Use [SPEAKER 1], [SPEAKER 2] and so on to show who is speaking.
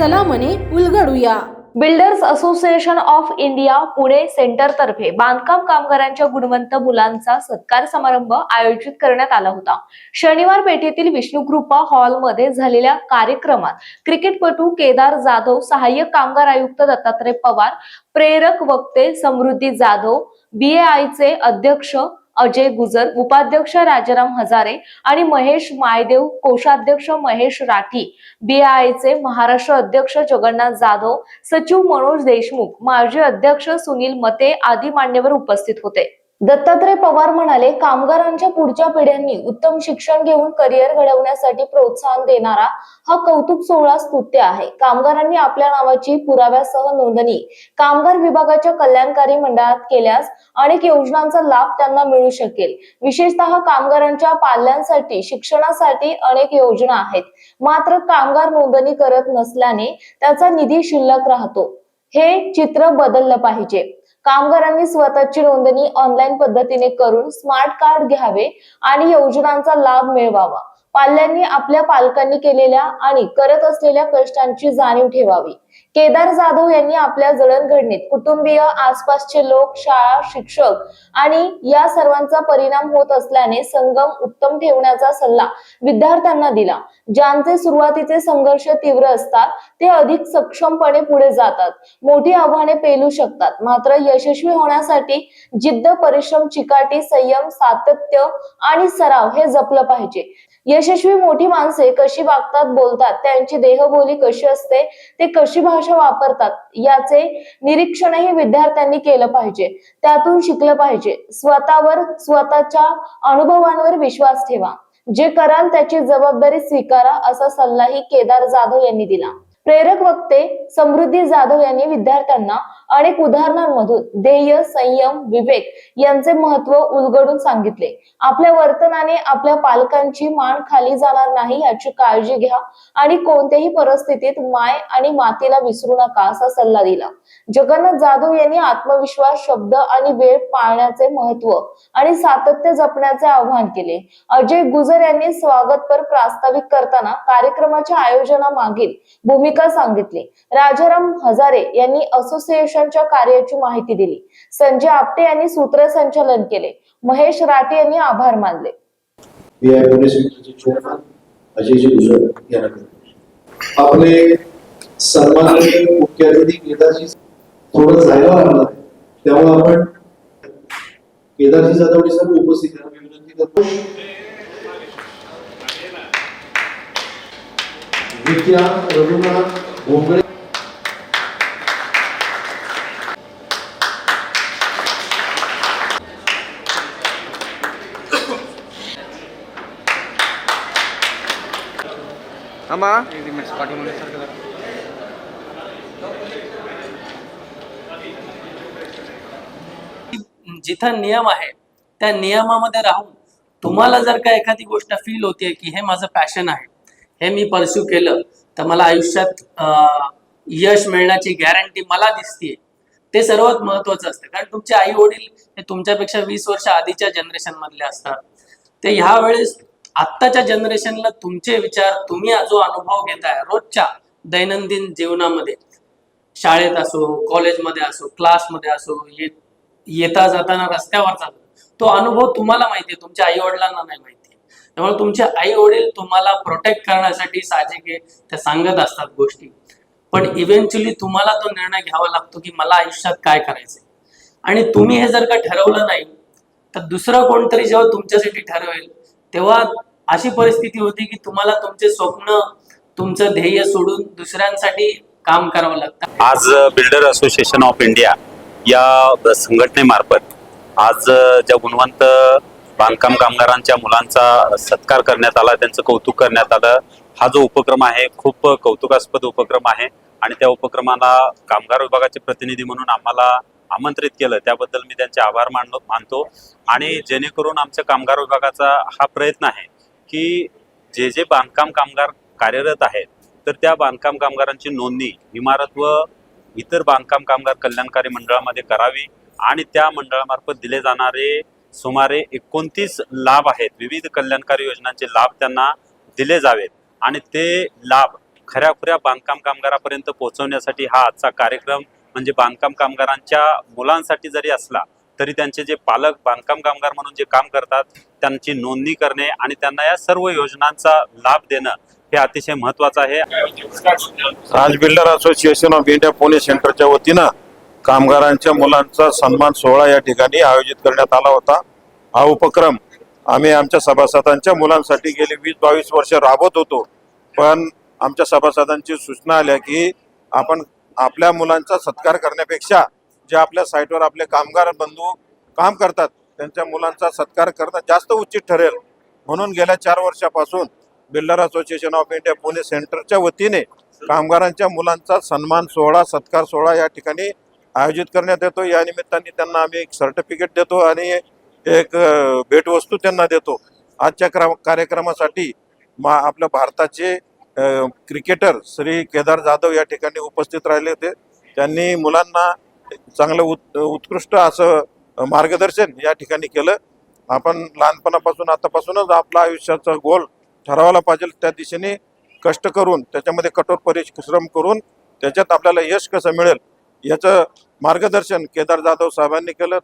[SPEAKER 1] चला मने उलगडूया.
[SPEAKER 2] Builders association of India Pune centre तर्फे बांधकाम कामगारांच्या गुणवंत मुलांचा सत्कार समारंभ आयोजित करण्यात आला होता. शनिवार पेठेतील विष्णुकृपा हॉलमध्ये झालेल्या कार्यक्रमात क्रिकेटपटू केदार जाधव सहाय्यक कामगार आयुक्त दत्तात्रय पवार प्रेरक वक्ते समृद्धी जाधव बीएआयचे अध्यक्ष अजय गुजर उपाध्यक्ष राजाराम हजारे आणि महेश मायदेव कोषाध्यक्ष महेश राठी. बीआयचे महाराष्ट्र अध्यक्ष जगन्नाथ जाधव सचिव मनोज देशमुख माजी अध्यक्ष सुनील मते आदी मान्यवर उपस्थित होते. दत्तात्रय पवार म्हणाले कामगारांच्या पुढच्या पिढ्यांनी उत्तम शिक्षण घेऊन करिअर घडवण्यासाठी प्रोत्साहन देणारा हा कौतुक सोहळा स्तुत्य आहे. कामगारांनी आपल्या नावाची पुराव्यासह नोंदणी कामगार विभागाच्या कल्याणकारी मंडळात केल्यास अनेक योजनांचा लाभ त्यांना मिळू शकेल. विशेषतः कामगारांच्या पाल्यांसाठी शिक्षणासाठी अनेक योजना आहेत. मात्र कामगार नोंदणी करत नसल्याने त्याचा निधी शिल्लक राहतो. हे चित्र बदललं पाहिजे. कामगारांनी स्वतःची नोंदणी ऑनलाईन पद्धतीने करून स्मार्ट कार्ड घ्यावे आणि योजनांचा लाभ मिळवावा. पाल्यांनी आपल्या पालकांनी केलेल्या आणि करत असलेल्या कष्टांची जाणीव ठेवावी. केदार जाधव यांनी आपल्या जडणघडणीत कुटुंबीय आसपासचे लोक शाळा शिक्षक आणि या सर्वांचा परिणाम होत असल्याने संगम उत्तम ठेवण्याचा सल्ला विद्यार्थ्यांना दिला. ज्यांचे सुरुवातीचे संघर्ष तीव्र असतात ते अधिक सक्षमपणे पुढे जातात. मोठी आव्हाने पेलू शकतात. मात्र यशस्वी होण्यासाठी जिद्द परिश्रम चिकाटी संयम सातत्य आणि सराव हे जपलं पाहिजे. यशस्वी मोठी माणसे कशी वागतात बोलतात त्यांची देहबोली कशी असते ते कशी भाषा वापरतात याचे निरीक्षणही विद्यार्थ्यांनी केलं पाहिजे. त्यातून शिकलं पाहिजे. स्वतःवर स्वतःच्या अनुभवांवर विश्वास ठेवा. जे कराल त्याची जबाबदारी स्वीकारा असा सल्लाही केदार जाधव यांनी दिला. प्रेरक वक्ते समृद्धी जाधव यांनी विद्यार्थ्यांना अनेक उदाहरणांमधून ध्येय संयम विवेक यांचे महत्त्व उलगडून सांगितले. आपल्या वर्तनाने आपल्या पालकांची मान खाली जाणार नाही याची काळजी घ्या आणि कोणत्याही परिस्थितीत माय आणि मातीला विसरू नका असा सल्ला दिला. जगन्नाथ जाधव यांनी आत्मविश्वास शब्द आणि वेळ पाळण्याचे महत्त्व आणि सातत्य जपण्याचे आवाहन केले. अजय गुजर यांनी स्वागतपर प्रास्ताविक करताना कार्यक्रमाच्या आयोजनामागील भूमिका भूमिका सांगितली. राजाराम हजारे यांनी असोसिएशनच्या कार्याची माहिती दिली. संजय आपटे यांनी सूत्रसंचालन केले. महेश राटे यांनी आभार मानले.
[SPEAKER 3] आपले सन्माननीय मुख्य अतिथी केदारजी थोडं जायला लागणार त्यामुळे आपण केदारजी जाधवडी सर्व उपस्थित आहे विनंती करतो. विद्या रघुनाथ भोंगळे
[SPEAKER 4] थांबा.
[SPEAKER 5] जिथं नियम आहे त्या नियमामध्ये राहून तुम्हाला जर का एखादी गोष्ट फील होतीये की हे माझं पॅशन आहे हे मी परस्यू केलं. तर मला आयुष्यात यश मिळण्याची गॅरंटी मला दिसतीये. ते सर्वात महत्वाचं असतं. कारण तुमचे आई वडील हे तुमच्यापेक्षा वीस वर्ष आधीच्या जनरेशन मधले असतात. ते ह्या वेळेस आत्ताच्या जनरेशनला तुमचे विचार तुम्ही जो अनुभव घेताय रोजच्या दैनंदिन जीवनामध्ये शाळेत असो कॉलेजमध्ये असो क्लासमध्ये असो येता जाताना रस्त्यावरचा तो अनुभव तुम्हाला माहिती आहे तुमच्या आई वडिलांना नाही माहिती त्यामुळे तुमचे आई वडील तुम्हाला प्रोटेक्ट करण्यासाठी साहजिक आहे त्या सांगत असतात गोष्टी. पण इव्हेंच्युअली तुम्हाला तो निर्णय घ्यावा लागतो की मला आयुष्यात काय करायचंय. आणि तुम्ही हे जर का ठरवलं नाही तर दुसरं कोणतरी जेव्हा तुमच्यासाठी ठरवेल तेव्हा अशी परिस्थिती होती की तुम्हाला तुमचे स्वप्न तुमचं ध्येय सोडून दुसऱ्यांसाठी काम करावं लागतं.
[SPEAKER 6] आज बिल्डर असोसिएशन ऑफ इंडिया या संघटनेमार्फत आज ज्या गुणवंत बांधकाम कामगारांच्या मुलांचा सत्कार करण्यात आला त्यांचं कौतुक करण्यात आलं. हा जो उपक्रम आहे खूप कौतुकास्पद उपक्रम आहे आणि त्या उपक्रमाला कामगार विभागाचे प्रतिनिधी म्हणून आम्हाला आमंत्रित केलं. त्याबद्दल मी त्यांचे आभार मानलो मानतो. आणि जेणेकरून आमच्या कामगार विभागाचा हा प्रयत्न आहे की जे जे बांधकाम कामगार कार्यरत आहेत तर त्या बांधकाम कामगारांची नोंदणी इमारत व इतर बांधकाम कामगार कल्याणकारी मंडळामध्ये करावी आणि त्या मंडळामार्फत दिले जाणारे सुमारे एकोणतीस लाभ आहेत. विविध कल्याणकारी योजनांचे लाभ त्यांना दिले जावेत. आणि ते लाभ खऱ्याखुऱ्या बांधकाम कामगारापर्यंत पोहोचवण्यासाठी हा आजचा कार्यक्रम म्हणजे बांधकाम कामगारांच्या मुलांसाठी जरी असला तरी त्यांचे जे पालक बांधकाम कामगार म्हणून जे काम करतात त्यांची नोंदणी करणे आणि त्यांना या सर्व योजनांचा लाभ देणं हे अतिशय महत्वाचं आहे.
[SPEAKER 1] Raj builder association of India Pune सेंटरच्या वतीनं कामगारांच्या मुलांचा सन्मान सोहळा या ठिकाणी आयोजित करण्यात आला होता. हा उपक्रम आम्ही आमच्या सभासदांच्या मुलांसाठी गेली वीस बावीस वर्ष राबवत होतो. पण आमच्या सभासदांची सूचना आल्या की आपण आपल्या मुलांचा सत्कार करण्यापेक्षा जे आपल्या साईटवर आपले कामगार बंधू काम करतात त्यांच्या मुलांचा सत्कार करणं जास्त उचित ठरेल. म्हणून गेल्या चार वर्षापासून builder association of India Pune सेंटरच्या वतीने कामगारांच्या मुलांचा सन्मान सोहळा सत्कार सोहळा या ठिकाणी आयोजित करण्यात येतो. या निमित्ताने त्यांना आम्ही एक सर्टिफिकेट देतो आणि एक भेटवस्तू त्यांना देतो. आजच्या क्रा- कार्यक्रमासाठी मा आपल्या भारताचे क्रिकेटर श्री केदार जाधव या ठिकाणी उपस्थित राहिले होते. त्यांनी मुलांना चांगलं उत् उत्कृष्ट असं मार्गदर्शन या ठिकाणी केलं. आपण लहानपणापासून आतापासूनच आपला आयुष्याचा गोल ठरवायला पाहिजे त्या दिशेने कष्ट करून त्याच्यामध्ये कठोर परिश्रम करून त्याच्यात आपल्याला यश कसं मिळेल याचं मार्गदर्शन केदार जाधव साहेबांनी केलं.